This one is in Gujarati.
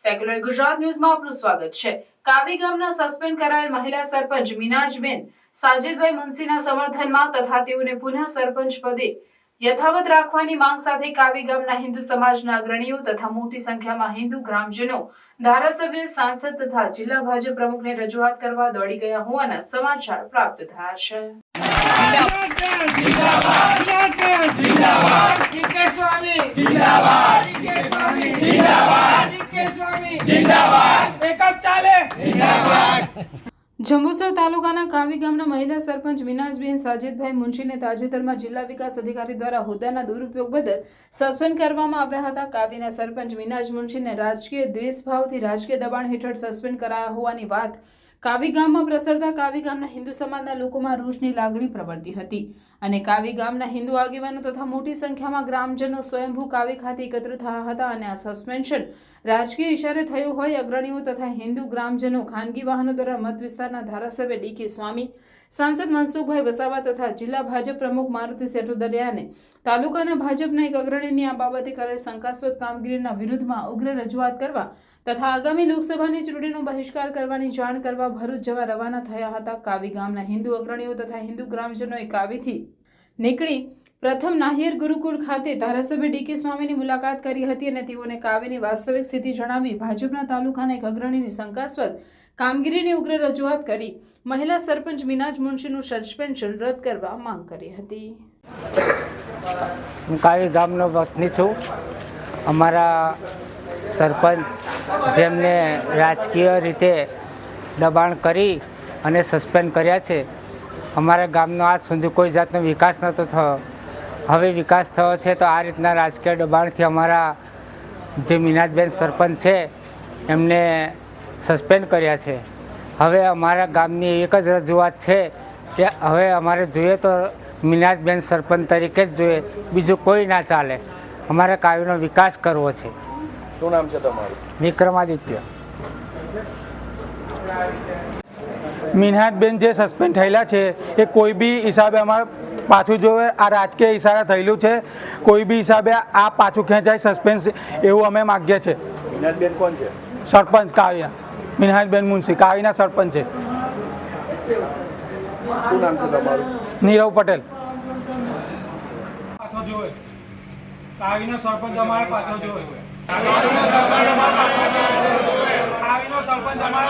સેક્યુલર ગુજરાત ન્યૂઝમાં આપનું સ્વાગત છે કાવી ગામના સસ્પેન્ડ કરાયેલ મહિલા સરપંચ મીનાજબેન સાજિદભાઈ મુનસીના સમર્થનમાં તથા તેઓને પુનઃ સરપંચ પદે યથાવત રાખવાની માંગ સાથે કાવી ગામના હિન્દુ સમાજના અગ્રણીઓ તથા મોટી સંખ્યામાં હિન્દુ ગ્રામજનો ધારાસભ્ય સાંસદ તથા જિલ્લા ભાજપ પ્રમુખને રજૂઆત કરવા દોડી ગયા હોવાના સમાચાર પ્રાપ્ત થયા છે જિંદાબાદ સ્વામી જિંદાબાદ જિંદાબાદ એક જ ચાલે. જંબુસર તાલુકાના કાવી ગામના મહિલા સરપંચ વિનાશબેન સાજિદભાઈ મુનશીને તાજેતરમાં જિલ્લા વિકાસ અધિકારી દ્વારા હોદ્દાના દુરુપયોગ બદલ સસ્પેન્ડ કરવામાં આવ્યા હતા. કાવીના સરપંચ વિનાશ મુનશીને રાજકીય દ્વેષભાવથી રાજકીય દબાણ હેઠળ સસ્પેન્ડ કરાયા હોવાની વાત કાવી ગામમાં પ્રસરતા કાવી ગામના હિન્દુ સમાજના લોકોમાં રોષની લાગણી પ્રવર્તી હતી. અને કાવી ગામના હિન્દુ આગેવાનો તથા મોટી સંખ્યામાં ગ્રામજનો સ્વયંભૂ કાવી ખાતે એકત્ર થયા હતા અને આ સસ્પેન્શન રાજકીય ઇશારે થયું હોય અગ્રણીઓ તથા હિન્દુ ગ્રામજનો ખાનગી વાહનો દ્વારા મત વિસ્તારના ધારાસભ્ય ડી સ્વામી, સાંસદ મનસુખભાઈ વસાવા તથા જિલ્લા ભાજપ પ્રમુખ મારુતિ સેટુદરિયાને તાલુકાના ભાજપના એક અગ્રણીની આ બાબતે કરેલ શંકાસ્પદ કામગીરીના વિરુદ્ધમાં ઉગ્ર રજૂઆત કરવા તથા આગામી લોકસભાની ચૂંટણીનો બહિષ્કાર કરવાની જાણ કરવા ભરૂચ જવા રવાના થયા હતા. કાવી ગામના હિન્દુ અગ્રણીઓ તથા હિન્દુ ગ્રામજનોએ કાવીથી નીકળી પ્રથમ નાહિયર ગુરુકુળ ખાતે ધારાસભ્ય ડીકે સ્વામીની મુલાકાત કરી હતી અને તેઓને કાવ્યની વાસ્તવિક સ્થિતિ જણાવી ભાજપના તાલુકાના એક અગ્રણીની શંકાસ્પદ કામગીરીની ઉગ્ર રજૂઆત કરી. મહિલા સરપંચ મીનાજ મુનશીનું સસ્પેન્શન રદ કરવા માંગ કરી હતી. હું કાવી ગામનો વતની છું. અમારા સરપંચ જેમને રાજકીય રીતે દબાણ કરી અને સસ્પેન્ડ કર્યા છે અમારા ગામનો આજ સુધી કોઈ જાતનો વિકાસ નહોતો થયો. હવે વિકાસ થયો છે તો આ રીતના રાજકીય દબાણથી અમારા જે મીનાજબેન સરપંચ છે એમને સસ્પેન્ડ કર્યા છે. હવે અમારા ગામની એક જ રજૂઆત છે કે હવે અમારે જોઈએ તો મીનાજબેન સરપંચ તરીકે જ જોઈએ બીજું કોઈ ના ચાલે. અમારે કાવ્યનો વિકાસ કરવો છે. શું નામ છે તમારું? વિક્રમાદિત્ય. મિનહાજબેન જે સસ્પેન્ડ થયેલા છે એ કોઈ બી હિસાબે અમારે પાછું જોવે આ રાજકીય ઇશારા થયેલું છે કોઈ બી હિસાબે આ પાછું ખેંચાય સસ્પેન્સ એવું અમે માગીએ છીએ. વિનાશબેન કોણ છે? સરપંચ કાવ્યા. મિનહાજબેન મુનશી. કાવીના સરપંચ છે. નીરવ પટેલ. પાછો જોવે. કાવીનો સરપંચ અમારે પાછો જોવે. કાવીનો સરપંચ અમારે